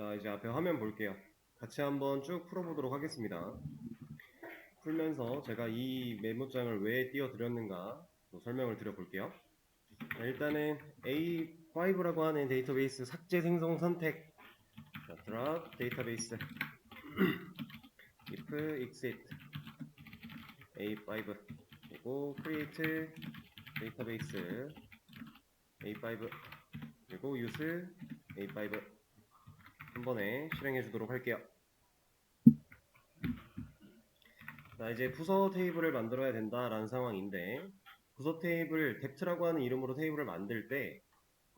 자, 이제 앞에 화면 볼게요. 같이 한번 쭉 풀어보도록 하겠습니다. 풀면서 제가 이 메모장을 왜 띄워드렸는가 또 설명을 드려볼게요. 자, 일단은 A5라고 하는 데이터베이스 삭제 생성 선택 자, drop 데이터베이스 if exit A5 그리고 create 데이터베이스 A5 그리고 use A5 한 번에 실행해 주도록 할게요. 자, 이제 부서 테이블을 만들어야 된다라는 상황인데 부서 테이블 뎁트라고 하는 이름으로 테이블을 만들 때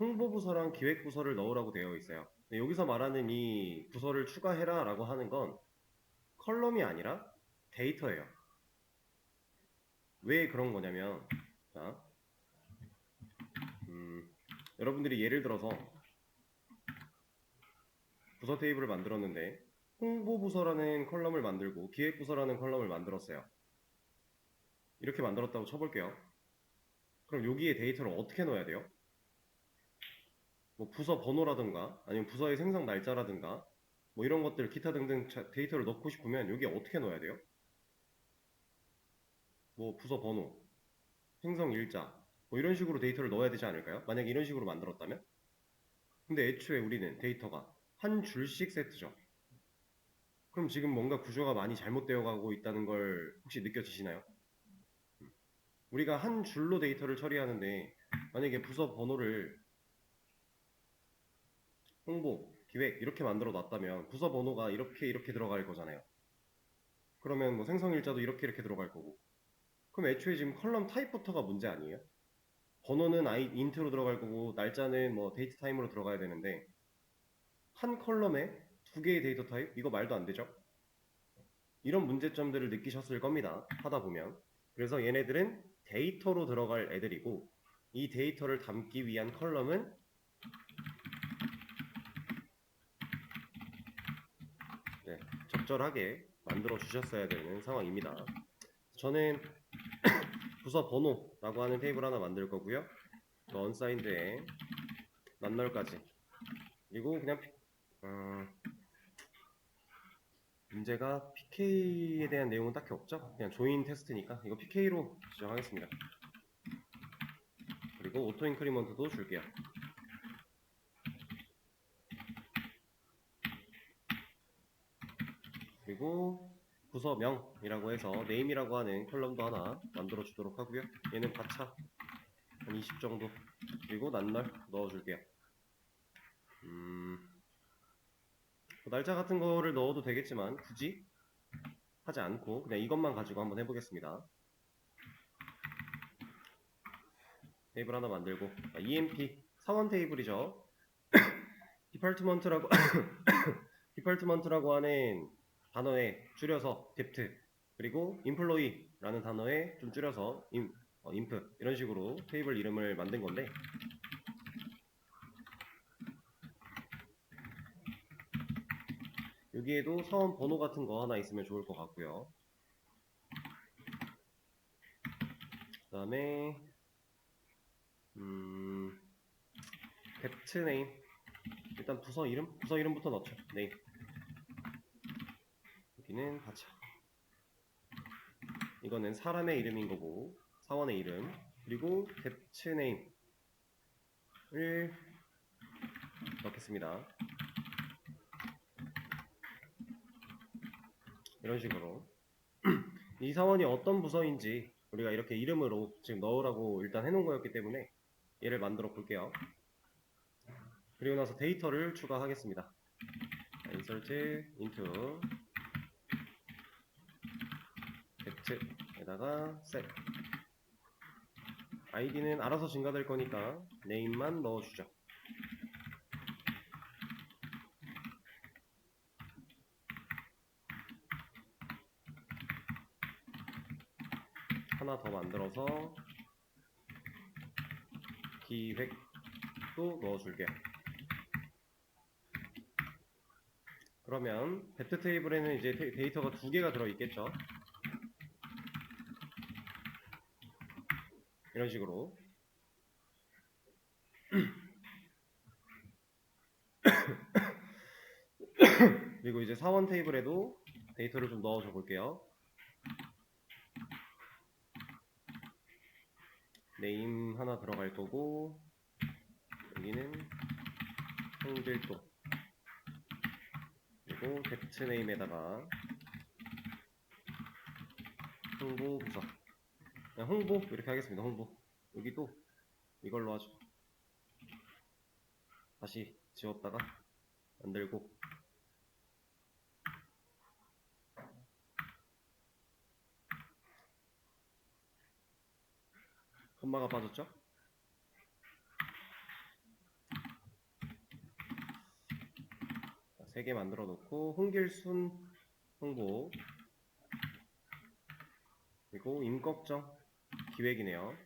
홍보 부서랑 기획 부서를 넣으라고 되어 있어요. 여기서 말하는 이 부서를 추가해라라고 하는 건 컬럼이 아니라 데이터예요. 왜 그런 거냐면 자, 음, 여러분들이 예를 들어서 부서 테이블을 만들었는데 홍보 부서라는 컬럼을 만들고 기획 부서라는 컬럼을 만들었어요. 이렇게 만들었다고 쳐볼게요. 그럼 여기에 데이터를 어떻게 넣어야 돼요? 뭐 부서 번호라든가 아니면 부서의 생성 날짜라든가 뭐 이런 것들 기타 등등 자- 데이터를 넣고 싶으면 여기에 어떻게 넣어야 돼요? 뭐 부서 번호, 생성 일자 뭐 이런 식으로 데이터를 넣어야 되지 않을까요? 만약에 이런 식으로 만들었다면? 근데 애초에 우리는 데이터가 한 줄씩 세트죠. 그럼 지금 뭔가 구조가 많이 잘못되어 가고 있다는 걸 혹시 느껴지시나요? 우리가 한 줄로 데이터를 처리하는데 만약에 부서 번호를 홍보, 기획 이렇게 만들어 놨다면 부서 번호가 이렇게 이렇게 들어갈 거잖아요. 그러면 뭐 생성 일자도 이렇게 이렇게 들어갈 거고. 그럼 애초에 지금 컬럼 타입부터가 문제 아니에요? 번호는 아이 인트로 들어갈 거고 날짜는 뭐 데이트 타임으로 들어가야 되는데 한 컬럼에 두 개의 데이터 타입? 이거 말도 안 되죠? 이런 문제점들을 느끼셨을 겁니다. 하다 보면. 그래서 얘네들은 데이터로 들어갈 애들이고 이 데이터를 담기 위한 컬럼은 네, 적절하게 만들어 주셨어야 되는 상황입니다. 저는 부서 번호라고 하는 테이블 하나 만들 거고요. 또 언사인드에 낱널까지 그리고 그냥 피- 어, 문제가 PK에 대한 내용은 딱히 없죠? 그냥 조인 테스트니까 이거 PK로 지정하겠습니다. 그리고 오토 인크리먼트도 줄게요. 그리고 부서명이라고 해서 네임이라고 하는 컬럼도 하나 만들어 주도록 하고요. 얘는 가차 한 20 정도 그리고 낱널 넣어 줄게요. 음, 뭐 날짜 같은 거를 넣어도 되겠지만 굳이 하지 않고 그냥 이것만 가지고 한번 해보겠습니다. 테이블 하나 만들고 아, EMP 사원 테이블이죠. 디파트먼트라고 디파트먼트라고 하는 단어에 줄여서 뎁트 그리고 인플로이라는 단어에 좀 줄여서 인, 어, 인프 이런 식으로 테이블 이름을 만든 건데 여기에도 사원 번호 같은 거 하나 있으면 좋을 것 같고요. 그 다음에 음, 뎁트 네임 일단 부서 이름 부서 이름부터 넣죠. 네임 여기는 가차 이거는 사람의 이름인 거고 사원의 이름 그리고 뎁트 네임을 넣겠습니다. 이런 식으로 이 사원이 어떤 부서인지 우리가 이렇게 이름으로 지금 넣으라고 일단 해놓은 거였기 때문에 얘를 만들어 볼게요. 그리고 나서 데이터를 추가하겠습니다. insert into 뎁트에다가 set 아이디는 알아서 증가될 거니까 name만 넣어주죠. 하나 더 만들어서 기획도 넣어줄게요. 그러면 배트 테이블에는 이제 데- 데이터가 두 개가 들어있겠죠. 이런 식으로 그리고 이제 사원 테이블에도 데이터를 좀 넣어줘 볼게요. 네임 하나 들어갈 거고 여기는 홍길동 그리고 뎁트 네임에다가 홍보 부서 그냥 홍보 이렇게 하겠습니다. 홍보 여기도 이걸로 하죠. 다시 지웠다가 만들고 콤마가 빠졌죠? 세 개 만들어 놓고 홍길순 홍보 그리고 임꺽정 기획이네요.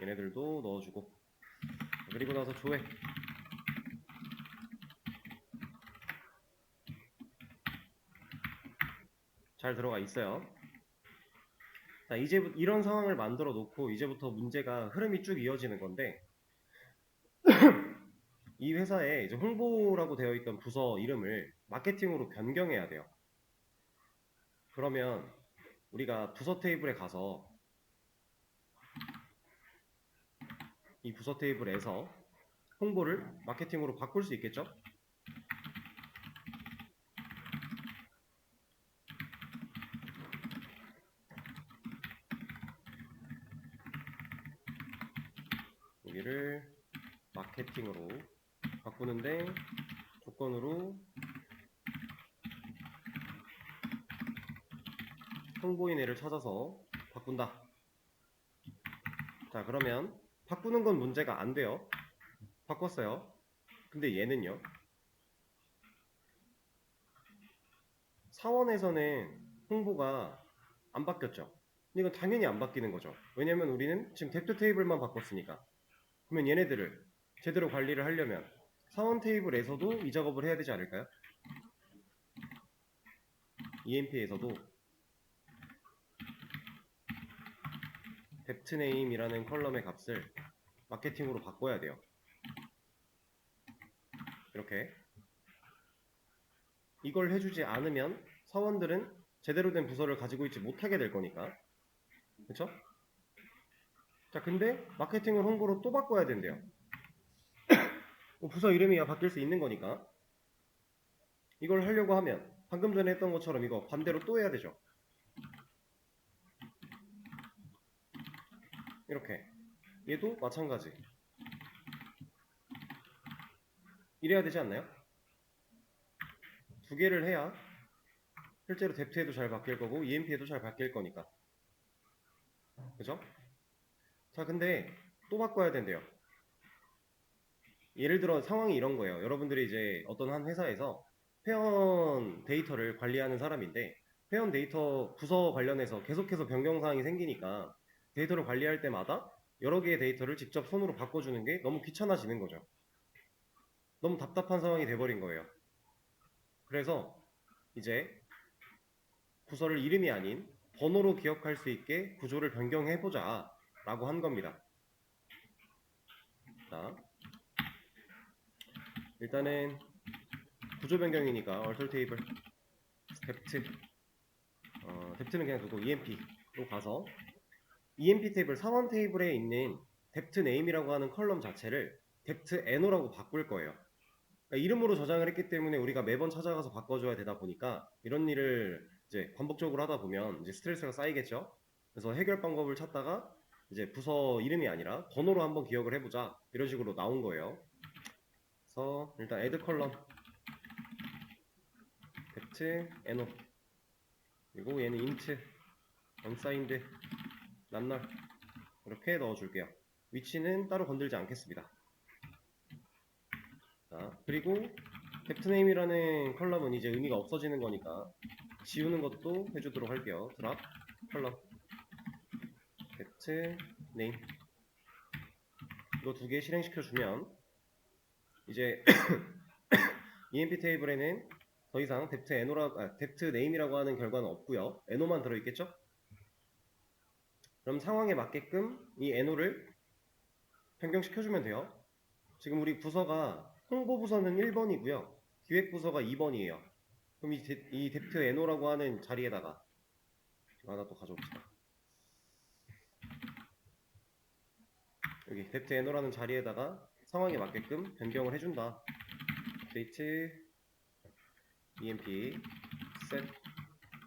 얘네들도 넣어주고 그리고 나서 조회 잘 들어가 있어요. 자, 이제 이런 상황을 만들어 놓고 이제부터 문제가 흐름이 쭉 이어지는 건데 이 회사에 이제 홍보라고 되어 있던 부서 이름을 마케팅으로 변경해야 돼요. 그러면 우리가 부서 테이블에 가서 이 부서 테이블에서 홍보를 마케팅으로 바꿀 수 있겠죠? 여기를 마케팅으로 바꾸는데 조건으로 홍보인애를 찾아서 바꾼다. 자, 그러면 바꾸는 건 문제가 안 돼요. 바꿨어요. 근데 얘는요. 사원에서는 홍보가 안 바뀌었죠. 이건 당연히 안 바뀌는 거죠. 왜냐면 우리는 지금 뎁트 테이블만 바꿨으니까. 그러면 얘네들을 제대로 관리를 하려면 사원 테이블에서도 이 작업을 해야 되지 않을까요? EMP에서도 뎁트 네임이라는 컬럼의 값을 마케팅으로 바꿔야 돼요. 이렇게. 이걸 해주지 않으면 사원들은 제대로 된 부서를 가지고 있지 못하게 될 거니까. 그쵸? 자 근데 마케팅을 홍보로 또 바꿔야 된대요. 뭐 부서 이름이야 바뀔 수 있는 거니까. 이걸 하려고 하면 방금 전에 했던 것처럼 이거 반대로 또 해야 되죠 이렇게. 얘도 마찬가지. 이래야 되지 않나요? 두 개를 해야 실제로 뎁트에도 잘 바뀔 거고 EMP에도 잘 바뀔 거니까. 그죠? 자 근데 또 바꿔야 된대요. 예를 들어 상황이 이런 거예요. 여러분들이 이제 어떤 한 회사에서 회원 데이터를 관리하는 사람인데 회원 데이터 부서 관련해서 계속해서 변경사항이 생기니까 데이터를 관리할 때마다 여러 개의 데이터를 직접 손으로 바꿔주는 게 너무 귀찮아지는 거죠 너무 답답한 상황이 돼버린 거예요 그래서 이제 부서를 이름이 아닌 번호로 기억할 수 있게 구조를 변경해보자 라고 한 겁니다. 자, 일단은 구조 변경이니까 얼털 테이블 뎁트 어, 뎁트는 그냥 두고 EMP로 가서 EMP 테이블 사원 테이블에 있는 뎁트 네임이라고 하는 컬럼 자체를 뎁트 NO라고 바꿀 거예요. 그러니까 이름으로 저장을 했기 때문에 우리가 매번 찾아가서 바꿔줘야 되다 보니까 이런 일을 이제 반복적으로 하다 보면 이제 스트레스가 쌓이겠죠. 그래서 해결 방법을 찾다가 이제 부서 이름이 아니라 번호로 한번 기억을 해보자 이런 식으로 나온 거예요. 그래서 일단 add 컬럼 뎁트 NO 그리고 얘는 int unsigned 난널 이렇게 넣어줄게요. 위치는 따로 건들지 않겠습니다. 자, 그리고 뎁트네임이라는 컬럼은 이제 의미가 없어지는 거니까 지우는 것도 해주도록 할게요. 드랍 컬럼 뎁트 네임 이거 두 개 실행시켜 주면 이제 EMP 테이블에는 더 이상 뎁트 NO라 아, 뎁트 네임이라고 하는 결과는 없고요. NO만 들어 있겠죠? 그럼 상황에 맞게끔 이 NO를 변경시켜 주면 돼요. 지금 우리 부서가 홍보부서는 1번이고요. 기획부서가 2번이에요. 그럼 이, 데, 이 뎁트 NO라고 하는 자리에다가 하나 또 가져옵시다. 여기 뎁트 NO라는 자리에다가 상황에 맞게끔 변경을 해준다. 업데이트 emp set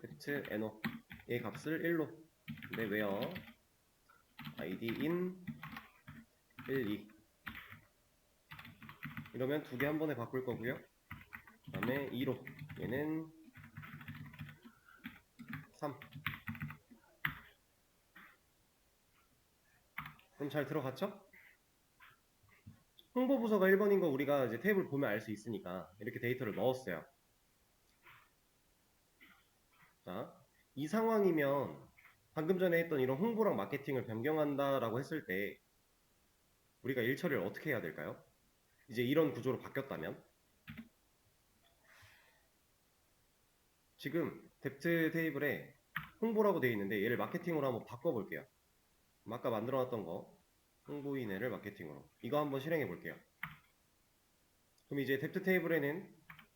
뎁트 NO 의 값을 1로 근데 왜요? Id in 1, 2 이러면 두 개 한 번에 바꿀 거고요. 그 다음에 2로 얘는 3 그럼 잘 들어갔죠? 홍보 부서가 1번인 거 우리가 이제 테이블 보면 알 수 있으니까 이렇게 데이터를 넣었어요. 자, 이 상황이면 방금 전에 했던 이런 홍보랑 마케팅을 변경한다라고 했을 때 우리가 일 처리를 어떻게 해야 될까요? 이제 이런 구조로 바뀌었다면 지금 뎁트 테이블에 홍보라고 되어 있는데 얘를 마케팅으로 한번 바꿔볼게요. 아까 만들어놨던 거 홍보인회를 마케팅으로 이거 한번 실행해 볼게요. 그럼 이제 뎁트 테이블에는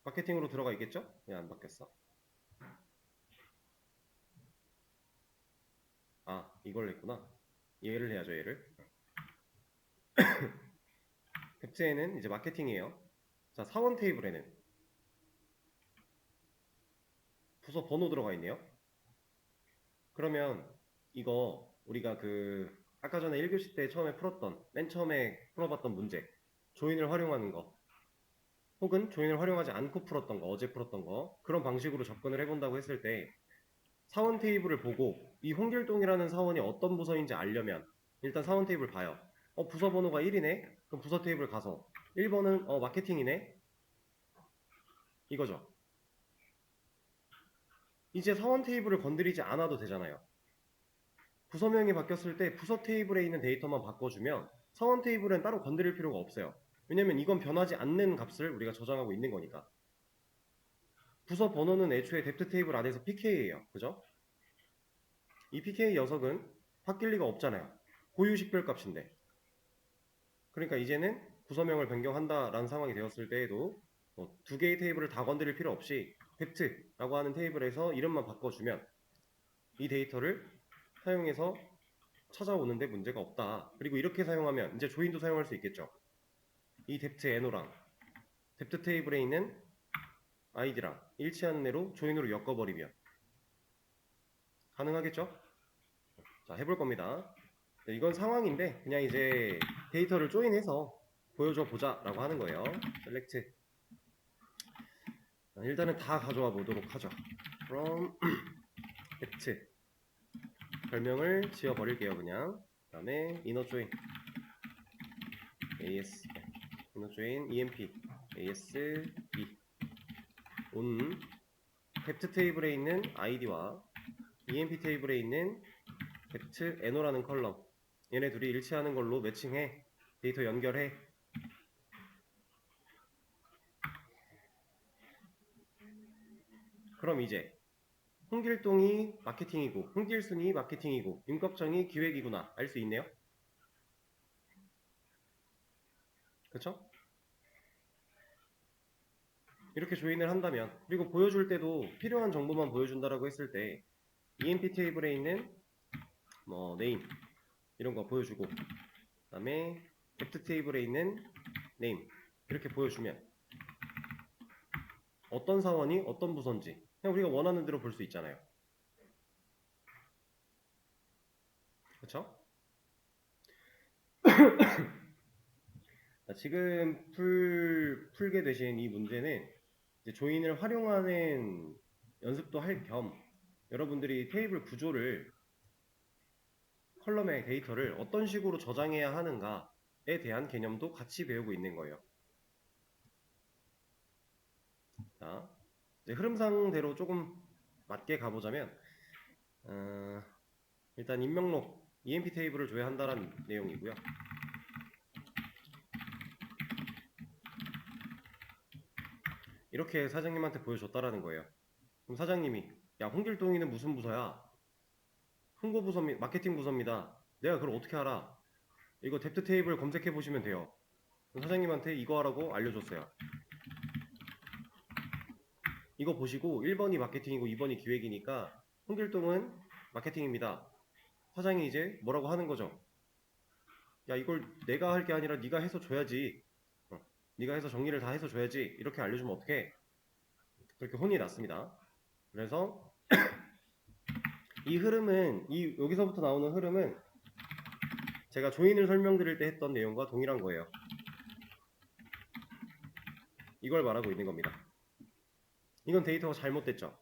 마케팅으로 들어가 있겠죠? 왜 안 바뀌었어? 아 이걸 했구나. 얘를 해야죠 얘를. 뎁트에는 이제 마케팅이에요. 자 사원 테이블에는 부서 번호 들어가 있네요. 그러면 이거 우리가 그 아까 전에 1교시 때 처음에 풀었던 맨 처음에 풀어봤던 문제 조인을 활용하는 거 혹은 조인을 활용하지 않고 풀었던 거 어제 풀었던 거 그런 방식으로 접근을 해본다고 했을 때 사원 테이블을 보고 이 홍길동이라는 사원이 어떤 부서인지 알려면 일단 사원 테이블 봐요. 어 부서 번호가 1이네? 그럼 부서 테이블 가서 1번은 어 마케팅이네? 이거죠. 이제 사원 테이블을 건드리지 않아도 되잖아요. 부서명이 바뀌었을 때 부서 테이블에 있는 데이터만 바꿔주면 사원 테이블은 따로 건드릴 필요가 없어요. 왜냐면 이건 변하지 않는 값을 우리가 저장하고 있는 거니까. 부서 번호는 애초에 뎁트 테이블 안에서 PK예요. 그죠? 이 PK 녀석은 바뀔 리가 없잖아요. 고유 식별 값인데. 그러니까 이제는 부서명을 변경한다라는 상황이 되었을 때에도 뭐 두 개의 테이블을 다 건드릴 필요 없이 뎁트라고 하는 테이블에서 이름만 바꿔주면 이 데이터를 사용해서 찾아오는데 문제가 없다. 그리고 이렇게 사용하면 이제 조인도 사용할 수 있겠죠. 이 뎁트 NO랑 뎁트 테이블에 있는 아이디랑 일치하는 애로 조인으로 엮어버리면 가능하겠죠? 자, 해볼 겁니다. 네, 이건 상황인데 그냥 이제 데이터를 조인해서 보여줘 보자 라고 하는 거예요. 셀렉트 자, 일단은 다 가져와 보도록 하죠. from 뎁트 별명을 지어 버릴게요 그냥. 그 다음에 inner join. As inner join emp as 온 뎁트 테이블에 있는 id와 emp 테이블에 있는 뎁트 NO라는 컬럼 얘네 둘이 일치하는 걸로 매칭해 데이터 연결해 그럼 이제 홍길동이 마케팅이고 홍길순이 마케팅이고 윤꺽정이 기획이구나 알 수 있네요. 그쵸? 이렇게 조인을 한다면 그리고 보여줄 때도 필요한 정보만 보여준다라고 했을 때 EMP 테이블에 있는 뭐 네임 이런 거 보여주고 그다음에 뎁트 테이블에 있는 네임 이렇게 보여주면 어떤 사원이 어떤 부서인지 그냥 우리가 원하는 대로 볼 수 있잖아요. 그렇죠? 지금 풀, 풀게 되신 이 문제는 이제 조인을 활용하는 연습도 할 겸 여러분들이 테이블 구조를 컬럼의 데이터를 어떤 식으로 저장해야 하는가에 대한 개념도 같이 배우고 있는 거예요. 자, 흐름상대로 조금 맞게 가보자면 어, 일단 인명록 EMP 테이블을 줘야 한다는 내용이고요. 이렇게 사장님한테 보여줬다라는 거예요. 그럼 사장님이 야 홍길동이는 무슨 부서야? 홍보 부서 마케팅 부서입니다. 내가 그걸 어떻게 알아? 이거 뎁트 테이블 검색해 보시면 돼요. 사장님한테 이거 하라고 알려줬어요. 이거 보시고 1번이 마케팅이고 2번이 기획이니까 홍길동은 마케팅입니다. 사장이 이제 뭐라고 하는 거죠? 야 이걸 내가 할 게 아니라 네가 해서 줘야지. 어, 네가 해서 정리를 다 해서 줘야지. 이렇게 알려주면 어떡해? 그렇게 혼이 났습니다. 그래서 이 흐름은 이 여기서부터 나오는 흐름은 제가 조인을 설명드릴 때 했던 내용과 동일한 거예요. 이걸 말하고 있는 겁니다. 이건 데이터가 잘못됐죠.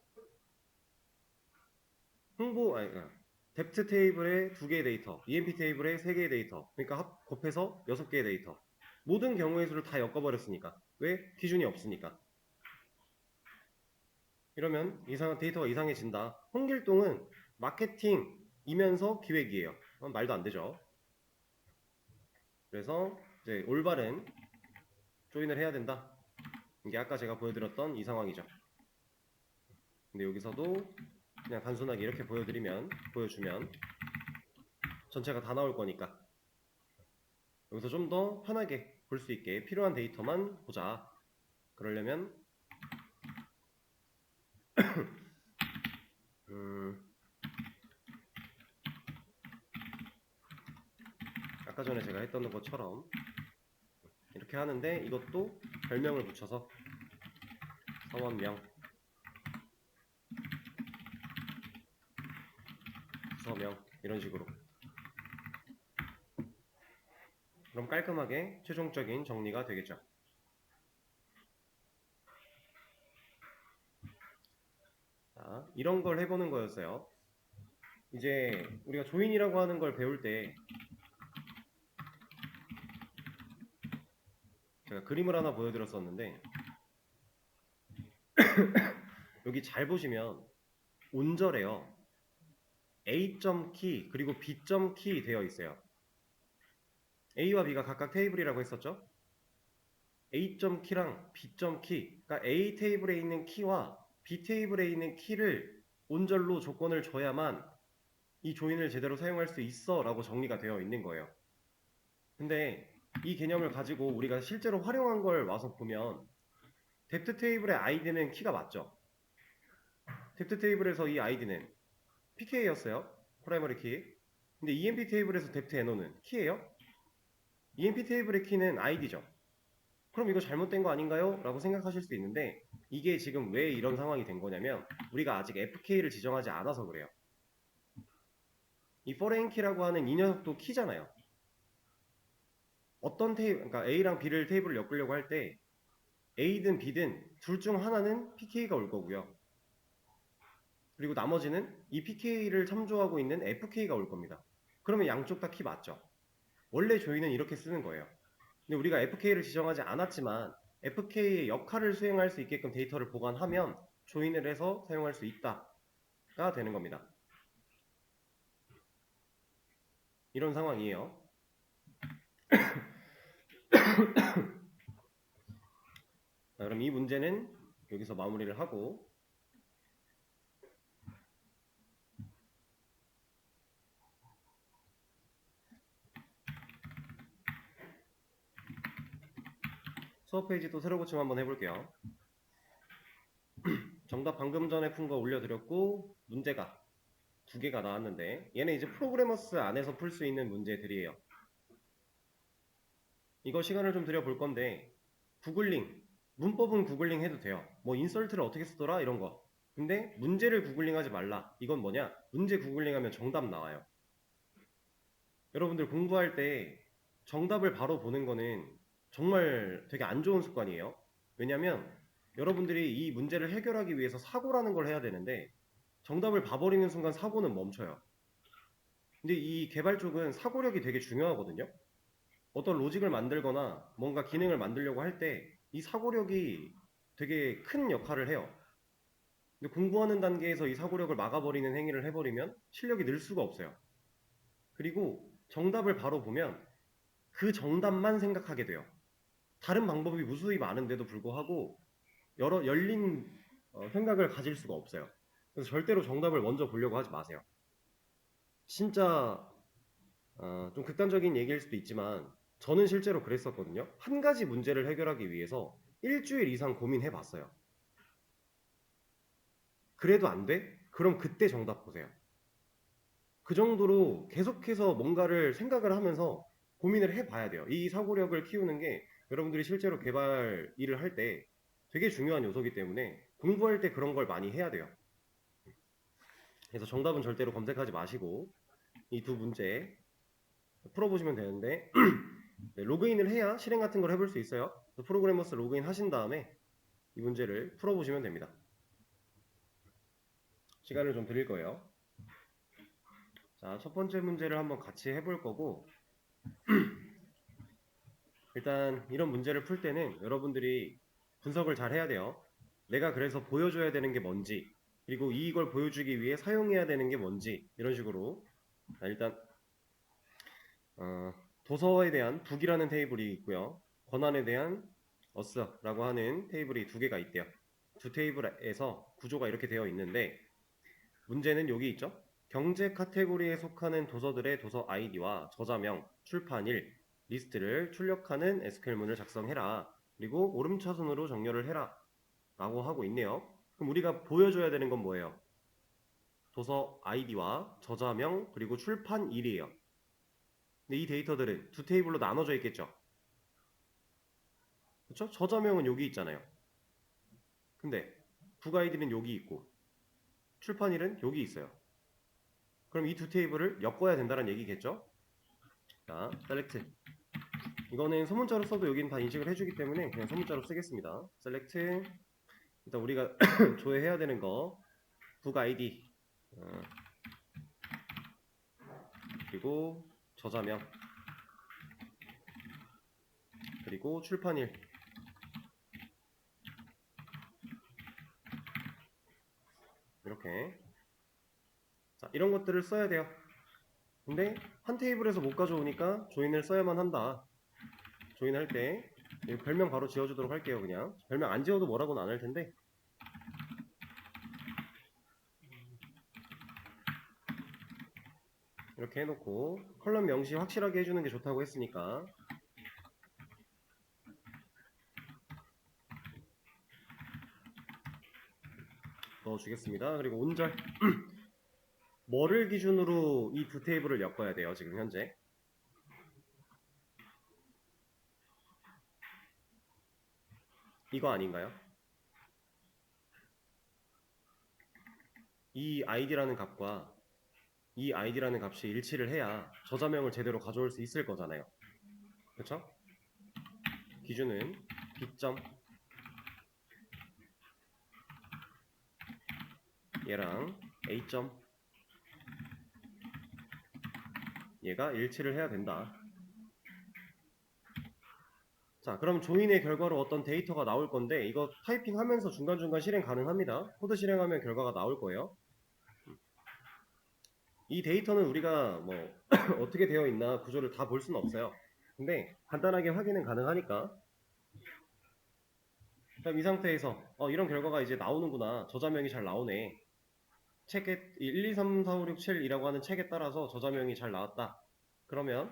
홍보 아니 아, 뎁트 테이블에 두 개의 데이터, EMP 테이블에 세 개의 데이터. 그러니까 합 곱해서 여섯 개의 데이터. 모든 경우의 수를 다 엮어버렸으니까. 왜? 기준이 없으니까. 이러면 이상한 데이터가 이상해진다. 홍길동은 마케팅이면서 기획이에요. 어, 말도 안 되죠. 그래서 이제 올바른 조인을 해야 된다. 이게 아까 제가 보여드렸던 이 상황이죠. 근데 여기서도 그냥 단순하게 이렇게 보여드리면 보여주면 전체가 다 나올 거니까 여기서 좀 더 편하게 볼 수 있게 필요한 데이터만 보자. 그러려면 음, 아까 전에 제가 했던 것처럼 이렇게 하는데 이것도 별명을 붙여서 서원명 서명 이런 식으로 그럼 깔끔하게 최종적인 정리가 되겠죠. 자, 이런 걸 해보는 거였어요. 이제 우리가 조인이라고 하는 걸 배울 때 제가 그림을 하나 보여드렸었는데 여기 잘 보시면 온절에요. A.점 키 그리고 B.점 키 되어 있어요. A와 B가 각각 테이블이라고 했었죠? A.점 키랑 B.점 키, 그러니까 A 테이블에 있는 키와 B 테이블에 있는 키를 온절로 조건을 줘야만 이 조인을 제대로 사용할 수 있어 라고 정리가 되어 있는 거예요. 근데 이 개념을 가지고 우리가 실제로 활용한 걸 와서 보면 뎁트 테이블의 아이디는 키가 맞죠? 뎁트 테이블에서 이 아이디는 PK였어요. 프라이머리 키. 근데 EMP 테이블에서 뎁트 NO는 키예요? EMP 테이블의 키는 ID죠. 그럼 이거 잘못된 거 아닌가요? 라고 생각하실 수 있는데 이게 지금 왜 이런 상황이 된 거냐면 우리가 아직 FK를 지정하지 않아서 그래요. 이 foreign 키라고 하는 이 녀석도 키잖아요. 어떤 테이블, 그러니까 A랑 B를 테이블을 엮으려고 할 때 A든 B든 둘 중 하나는 PK가 올 거고요. 그리고 나머지는 이 PK를 참조하고 있는 FK가 올 겁니다. 그러면 양쪽 다 키 맞죠? 원래 조인은 이렇게 쓰는 거예요. 근데 우리가 FK를 지정하지 않았지만 FK의 역할을 수행할 수 있게끔 데이터를 보관하면 조인을 해서 사용할 수 있다가 되는 겁니다. 이런 상황이에요. 자, 그럼 이 문제는 여기서 마무리를 하고 수업 페이지 또 새로 고침 한번 해볼게요. 정답 방금 전에 푼 거 올려드렸고 문제가 두 개가 나왔는데 얘는 이제 프로그래머스 안에서 풀 수 있는 문제들이에요. 이거 시간을 좀 들여볼 건데 구글링 문법은 구글링 해도 돼요. 뭐 인설트를 어떻게 쓰더라 이런 거. 근데 문제를 구글링 하지 말라. 이건 뭐냐? 문제 구글링 하면 정답 나와요. 여러분들 공부할 때 정답을 바로 보는 거는 정말 되게 안 좋은 습관이에요. 왜냐면 여러분들이 이 문제를 해결하기 위해서 사고라는 걸 해야 되는데 정답을 봐버리는 순간 사고는 멈춰요. 근데 이 개발 쪽은 사고력이 되게 중요하거든요. 어떤 로직을 만들거나 뭔가 기능을 만들려고 할 때 이 사고력이 되게 큰 역할을 해요. 근데 공부하는 단계에서 이 사고력을 막아버리는 행위를 해버리면 실력이 늘 수가 없어요. 그리고 정답을 바로 보면 그 정답만 생각하게 돼요. 다른 방법이 무수히 많은데도 불구하고 여러 열린 어, 생각을 가질 수가 없어요. 그래서 절대로 정답을 먼저 보려고 하지 마세요. 진짜 어, 좀 극단적인 얘기일 수도 있지만 저는 실제로 그랬었거든요. 한 가지 문제를 해결하기 위해서 일주일 이상 고민해 봤어요. 그래도 안 돼? 그럼 그때 정답 보세요. 그 정도로 계속해서 뭔가를 생각을 하면서 고민을 해 봐야 돼요. 이 사고력을 키우는 게 여러분들이 실제로 개발 일을 할 때 되게 중요한 요소이기 때문에 공부할 때 그런 걸 많이 해야 돼요. 그래서 정답은 절대로 검색하지 마시고 이 두 문제 풀어보시면 되는데 네, 로그인을 해야 실행 같은 걸 해볼 수 있어요. 프로그래머스 로그인 하신 다음에 이 문제를 풀어보시면 됩니다. 시간을 좀 드릴 거예요. 자, 첫 번째 문제를 한번 같이 해볼 거고 일단 이런 문제를 풀 때는 여러분들이 분석을 잘 해야 돼요. 내가 그래서 보여줘야 되는 게 뭔지 그리고 이걸 보여주기 위해 사용해야 되는 게 뭔지 이런 식으로 자, 일단 어, 도서에 대한 북이라는 테이블이 있고요. 권한에 대한 어스라고 하는 테이블이 두 개가 있대요. 두 테이블에서 구조가 이렇게 되어 있는데 문제는 여기 있죠. 경제 카테고리에 속하는 도서들의 도서 아이디와 저자명, 출판일, 리스트를 출력하는 SQL문을 작성해라. 그리고 오름차순으로 정렬을 해라. 라고 하고 있네요. 그럼 우리가 보여줘야 되는 건 뭐예요? 도서 아이디와 저자명, 그리고 출판일이에요. 근데 이 데이터들은 두 테이블로 나눠져 있겠죠? 그쵸? 저자명은 여기 있잖아요. 근데 북 아이디는 여기 있고 출판일은 여기 있어요. 그럼 이 두 테이블을 엮어야 된다는 얘기겠죠? 자, select. 이거는 소문자로 써도 여기는 다 인식을 해주기 때문에 그냥 소문자로 쓰겠습니다. select. 일단 우리가 조회해야 되는 거, 북 아이디, 어, 그리고 저자명, 그리고 출판일. 이렇게 자, 이런 것들을 써야 돼요. 근데 한 테이블에서 못 가져오니까 조인을 써야만 한다. 조인할 때이 별명 바로 지어주도록 할게요. 그냥 별명 안 지어도 뭐라고는 안 할 텐데 이렇게 해놓고 컬럼 명시 확실하게 해주는 게 좋다고 했으니까 넣어주겠습니다. 그리고 온절 뭐를 기준으로 이 두 테이블을 엮어야 돼요, 지금 현재? 이거 아닌가요? 이 id라는 값과 이 id라는 값이 일치를 해야 저자명을 제대로 가져올 수 있을 거잖아요. 그렇죠? 기준은 B점 얘랑 A점 얘가 일치를 해야 된다. 자, 그럼 조인의 결과로 어떤 데이터가 나올 건데 이거 타이핑 하면서 중간중간 실행 가능합니다. 코드 실행하면 결과가 나올 거예요. 이 데이터는 우리가 뭐 어떻게 되어 있나 구조를 다 볼 수는 없어요. 근데 간단하게 확인은 가능하니까 그럼 이 상태에서 어, 이런 결과가 이제 나오는구나. 저자명이 잘 나오네. 책에 1, 2, 3, 4, 5, 6, 7이라고 하는 책에 따라서 저자명이 잘 나왔다. 그러면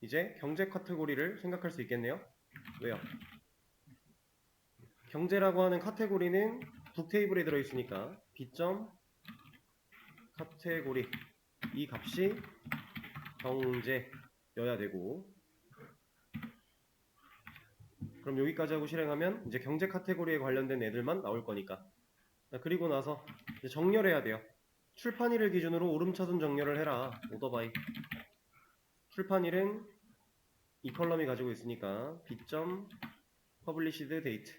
이제 경제 카테고리를 생각할 수 있겠네요. 왜요? 경제라고 하는 카테고리는 북 테이블에 들어있으니까 B점 카테고리 이 값이 경제여야 되고 그럼 여기까지 하고 실행하면 이제 경제 카테고리에 관련된 애들만 나올 거니까 자, 그리고 나서 정렬해야 돼요. 출판일을 기준으로 오름차순 정렬을 해라. 오더바이. 출판일은 이 컬럼이 가지고 있으니까 B점 published date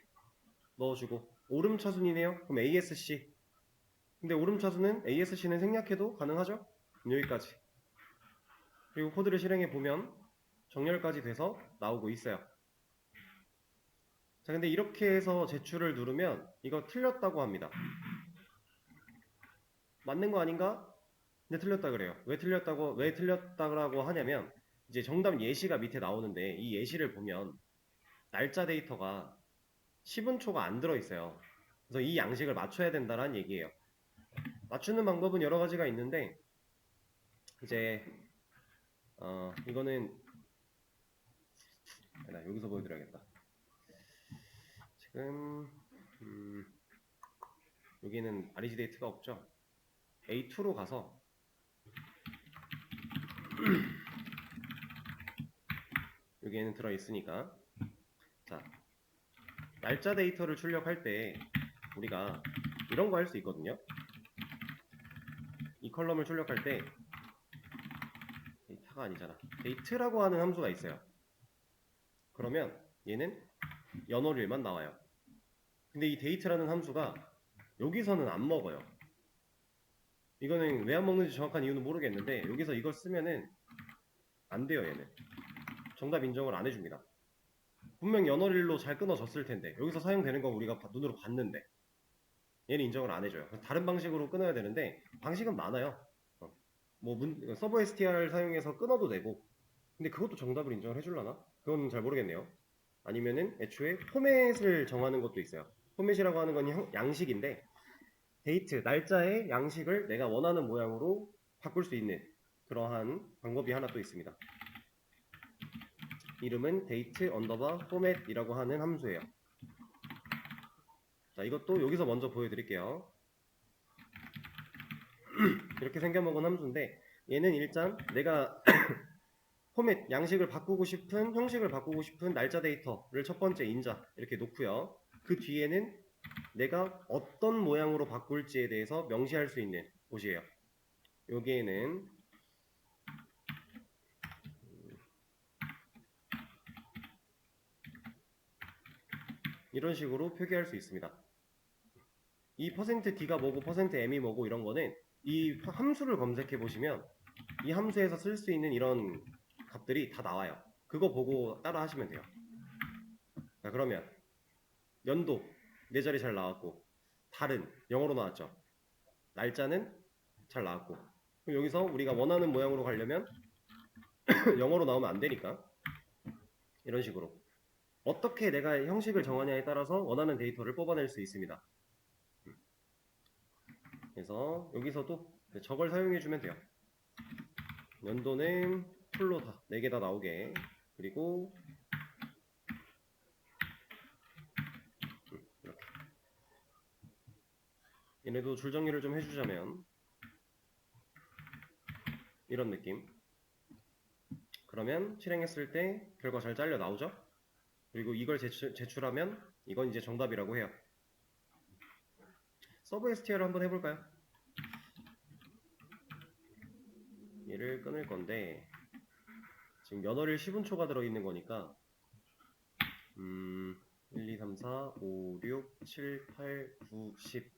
넣어주고 오름 차순이네요. 그럼 ASC. 근데 오름 차순은 ASC는 생략해도 가능하죠? 여기까지. 그리고 코드를 실행해 보면 정렬까지 돼서 나오고 있어요. 자, 근데 이렇게 해서 제출을 누르면 이거 틀렸다고 합니다. 맞는 거 아닌가? 근데 틀렸다 그래요. 왜 틀렸다고, 왜 틀렸다고 하냐면 이제 정답 예시가 밑에 나오는데 이 예시를 보면 날짜 데이터가 10분초가 안 들어있어요. 그래서 이 양식을 맞춰야 된다는 얘기예요. 맞추는 방법은 여러 가지가 있는데 이제 어, 이거는 아니다, 여기서 보여드려야겠다. 지금 음, 여기는 아리지 데이트가 없죠. A2로 가서 여기에는 들어 있으니까 자 날짜 데이터를 출력할 때 우리가 이런 거 할 수 있거든요. 이 컬럼을 출력할 때 데이터가 아니잖아. 데이트라고 하는 함수가 있어요. 그러면 얘는 연월일만 나와요. 근데 이 데이트라는 함수가 여기서는 안 먹어요. 이거는 왜 안 먹는지 정확한 이유는 모르겠는데 여기서 이걸 쓰면은 안 돼요 얘는. 정답 인정을 안 해줍니다. 분명 연월일로 잘 끊어졌을 텐데 여기서 사용되는 거 우리가 봐- 눈으로 봤는데 얘는 인정을 안 해줘요. 다른 방식으로 끊어야 되는데 방식은 많아요. 어. 뭐 문- 서버 STR 사용해서 끊어도 되고 근데 그것도 정답을 인정을 해줄라나? 그건 잘 모르겠네요. 아니면은 애초에 포맷을 정하는 것도 있어요. 포맷이라고 하는 건 형- 양식인데 데이트, 날짜의 양식을 내가 원하는 모양으로 바꿀 수 있는 그러한 방법이 하나 또 있습니다. 이름은 date underbar format이라고 하는 함수예요. 자, 이것도 여기서 먼저 보여드릴게요. 이렇게 생겨먹은 함수인데 얘는 일단 내가 포맷 양식을 바꾸고 싶은 형식을 바꾸고 싶은 날짜 데이터를 첫 번째 인자 이렇게 놓고요. 그 뒤에는 내가 어떤 모양으로 바꿀지에 대해서 명시할 수 있는 곳이에요. 여기에는 이런 식으로 표기할 수 있습니다. 이 %d가 뭐고 %m이 뭐고 이런 거는 이 함수를 검색해 보시면 이 함수에서 쓸 수 있는 이런 값들이 다 나와요. 그거 보고 따라 하시면 돼요. 자, 그러면 연도 네 자리 잘 나왔고 달은 영어로 나왔죠. 날짜는 잘 나왔고 그럼 여기서 우리가 원하는 모양으로 가려면 영어로 나오면 안 되니까 이런 식으로 어떻게 내가 형식을 정하냐에 따라서 원하는 데이터를 뽑아낼 수 있습니다. 그래서 여기서도 저걸 사용해 주면 돼요. 연도는 풀로 다, 4개 다 나오게. 그리고, 음, 이렇게. 얘네도 줄 정리를 좀 해주자면, 이런 느낌. 그러면 실행했을 때 결과 잘 잘려 나오죠? 그리고 이걸 제출, 제출하면 이건 이제 정답이라고 해요. 서브 STR을 한번 해볼까요? 얘를 끊을 건데 지금 연어를 10분초가 들어있는 거니까 음, 1, 2, 3, 4, 5, 6, 7, 8, 9, 10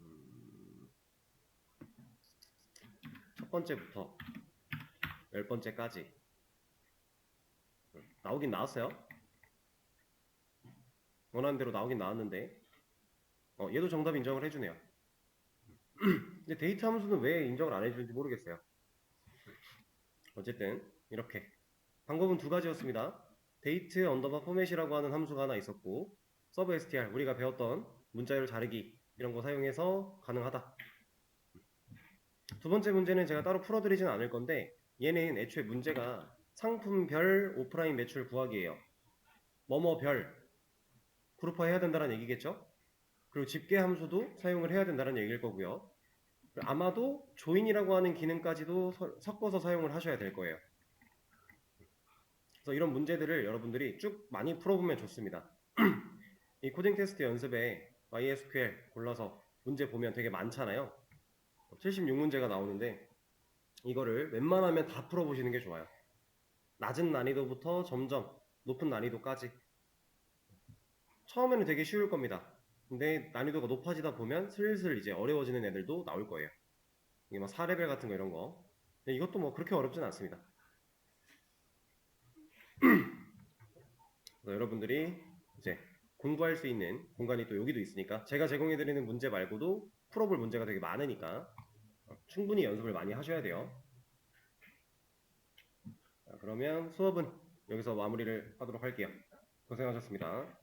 음, 첫 번째부터 열 번째까지 나오긴 나왔어요. 원하는 대로 나오긴 나왔는데 어, 얘도 정답 인정을 해주네요. 근데 데이트 함수는 왜 인정을 안 해주는지 모르겠어요. 어쨌든 이렇게 방법은 두 가지였습니다. 데이트 언더바 포맷이라고 하는 함수가 하나 있었고 서브 str 우리가 배웠던 문자열 자르기 이런 거 사용해서 가능하다. 두 번째 문제는 제가 따로 풀어드리진 않을 건데 얘는 애초에 문제가 상품별 오프라인 매출 구하기예요. 뭐뭐별 그룹화 해야 된다는 얘기겠죠? 그리고 집계 함수도 사용을 해야 된다는 얘기일 거고요. 아마도 조인이라고 하는 기능까지도 서- 섞어서 사용을 하셔야 될 거예요. 그래서 이런 문제들을 여러분들이 쭉 많이 풀어보면 좋습니다. 이 코딩 테스트 연습에 MySQL 골라서 문제 보면 되게 많잖아요. 76문제가 나오는데 이거를 웬만하면 다 풀어보시는 게 좋아요. 낮은 난이도부터 점점 높은 난이도까지 처음에는 되게 쉬울 겁니다. 근데 난이도가 높아지다 보면 슬슬 이제 어려워지는 애들도 나올 거예요. 이게 막 4레벨 같은 거 이런 거. 근데 이것도 뭐 그렇게 어렵진 않습니다. 여러분들이 이제 공부할 수 있는 공간이 또 여기도 있으니까 제가 제공해드리는 문제 말고도 풀어볼 문제가 되게 많으니까 충분히 연습을 많이 하셔야 돼요. 자, 그러면 수업은 여기서 마무리를 하도록 할게요. 고생하셨습니다.